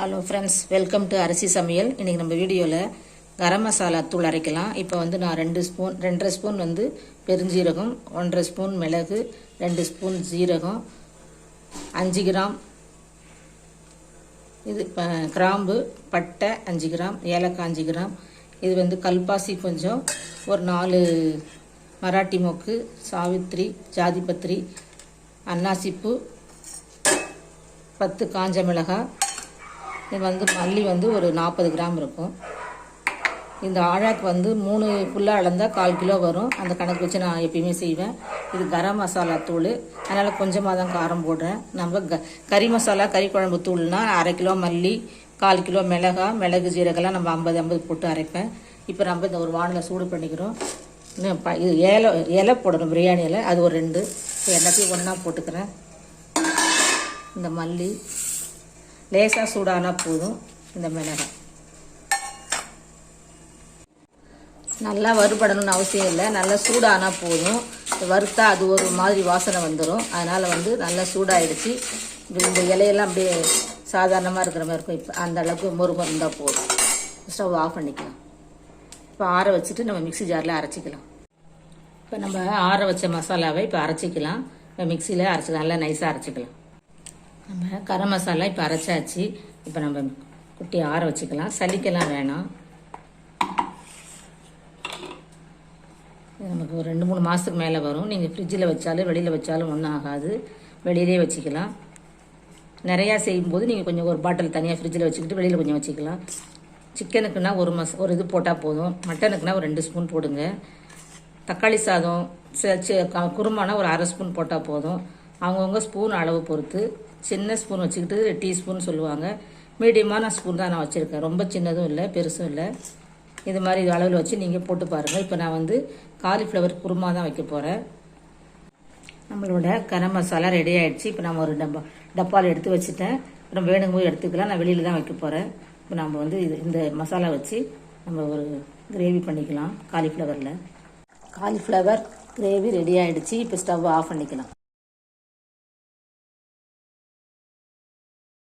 Hello friends welcome to அரிசி சமையல் இன்றைக்கி நம்ம வீடியோவில் கரம் மசாலா தூள் அரைக்கலாம். இப்போ வந்து நான் ரெண்டு ஸ்பூன் ரெண்டரை ஸ்பூன் வந்து பெருஞ்சீரகம் ஒன்றரை ஸ்பூன் மிளகு ரெண்டு ஸ்பூன் ஜீரகம் அஞ்சு கிராம் இது ப கிராம்பு பட்டை அஞ்சு கிராம் ஏலக்காய் அஞ்சு கிராம். இது வந்து கல்பாசி கொஞ்சம் ஒரு நாலு மராட்டி மொக்கு சாவித்திரி ஜாதிபத்திரி அன்னாசிப்பூ பத்து காஞ்ச மிளகாய் இது வந்து மல்லி வந்து ஒரு நாற்பது கிராம் இருக்கும். இந்த ஆழாக்கு வந்து மூணு ஃபுல்லாக அளந்தால் கால் கிலோ வரும். அந்த கணக்கு வச்சு நான் எப்பயுமே செய்வேன். இது கரம் மசாலா தூள். அதனால் கொஞ்சமாக தான் காரம் போடுறேன். நம்ம க கறி மசாலா கறி குழம்பு தூள்னா அரை கிலோ மல்லி கால் கிலோ மிளகா மிளகு ஜீரகெல்லாம் நம்ம ஐம்பது ஐம்பது போட்டு அரைப்பேன். இப்போ நம்ம இந்த ஒரு வானில் சூடு பண்ணிக்கிறோம். ப இது ஏலை இலை போடணும் பிரியாணி இலை. அது ஒரு ரெண்டு. எல்லாத்தையும் ஒன்றா போட்டுக்கிறேன். இந்த மல்லி லேசாக சூடானா போதும் இந்த மிளகாய் நல்லா வறுபடணும்னு அவசியம் இல்லை. நல்லா சூடானா போதும். வறுத்தா அது ஒரு மாதிரி வாசனை வந்துடும் அதனால் வந்து நல்லா சூடாகிடுச்சு இந்த இலையெல்லாம் அப்படியே சாதாரணமாக இருக்கிற மாதிரி இருக்கும். இப்போ அந்த அளவுக்கு இருந்தால் போதும். ஸ்டவ் ஆஃப் பண்ணிக்கலாம். இப்போ ஆற வச்சுட்டு நம்ம மிக்ஸி ஜாரில் அரைச்சிக்கலாம். இப்போ நம்ம ஆற வச்ச மசாலாவை இப்போ அரைச்சிக்கலாம். இப்போ மிக்சியில் அரைச்சி நல்லா நைஸாக அரைச்சிக்கலாம். நம்ம கரம் மசாலா இப்போ அரைச்சாச்சு. இப்போ நம்ம குட்டி ஆற வச்சுக்கலாம். சலிக்கலாம் வேணாம். நமக்கு ஒரு ரெண்டு மூணு மாதத்துக்கு மேலே வரும். நீங்கள் ஃப்ரிட்ஜில் வச்சாலும் வெளியில் வச்சாலும் ஒன்றும் ஆகாது. வெளியிலே வச்சுக்கலாம். நிறையா செய்யும்போது நீங்கள் கொஞ்சம் ஒரு பாட்டில் தனியாக ஃப்ரிட்ஜில் வச்சுக்கிட்டு வெளியில் கொஞ்சம் வச்சுக்கலாம். சிக்கனுக்குன்னா ஒரு மஸ் ஒரு இது போட்டால் போதும். மட்டனுக்குன்னா ஒரு ரெண்டு ஸ்பூன் போடுங்க. தக்காளி சாதம் ச- குருமானா ஒரு அரை ஸ்பூன் போட்டால் போதும். அவங்கவுங்க ஸ்பூன் அளவு பொறுத்து. சின்ன ஸ்பூன் வச்சுக்கிட்டு டீஸ்பூன் சொல்லுவாங்க. மீடியமான ஸ்பூன் தான் நான் வச்சுருக்கேன். ரொம்ப சின்னதும் இல்லை பெருசும் இல்லை. இது மாதிரி அளவில் வச்சு நீங்கள் போட்டு பாருங்கள் இப்போ நான் வந்து காலிஃப்ளவர் குருமா தான் வைக்க போகிறேன் நம்மளோட கரம் மசாலா ரெடி ஆகிடுச்சு இப்போ நம்ம ஒரு டப்பா டப்பாவில் எடுத்து வச்சுட்டேன். அப்புறம் வேணுங்கும் போது எடுத்துக்கலாம். நான் வெளியில் தான் வைக்க போகிறேன் இப்போ நம்ம வந்து இது இந்த மசாலா வச்சு நம்ம ஒரு கிரேவி பண்ணிக்கலாம் காலிஃப்ளவரில். காலிஃப்ளவர் கிரேவி ரெடி ஆகிடுச்சு இப்போ ஸ்டவ் ஆஃப் பண்ணிக்கலாம்.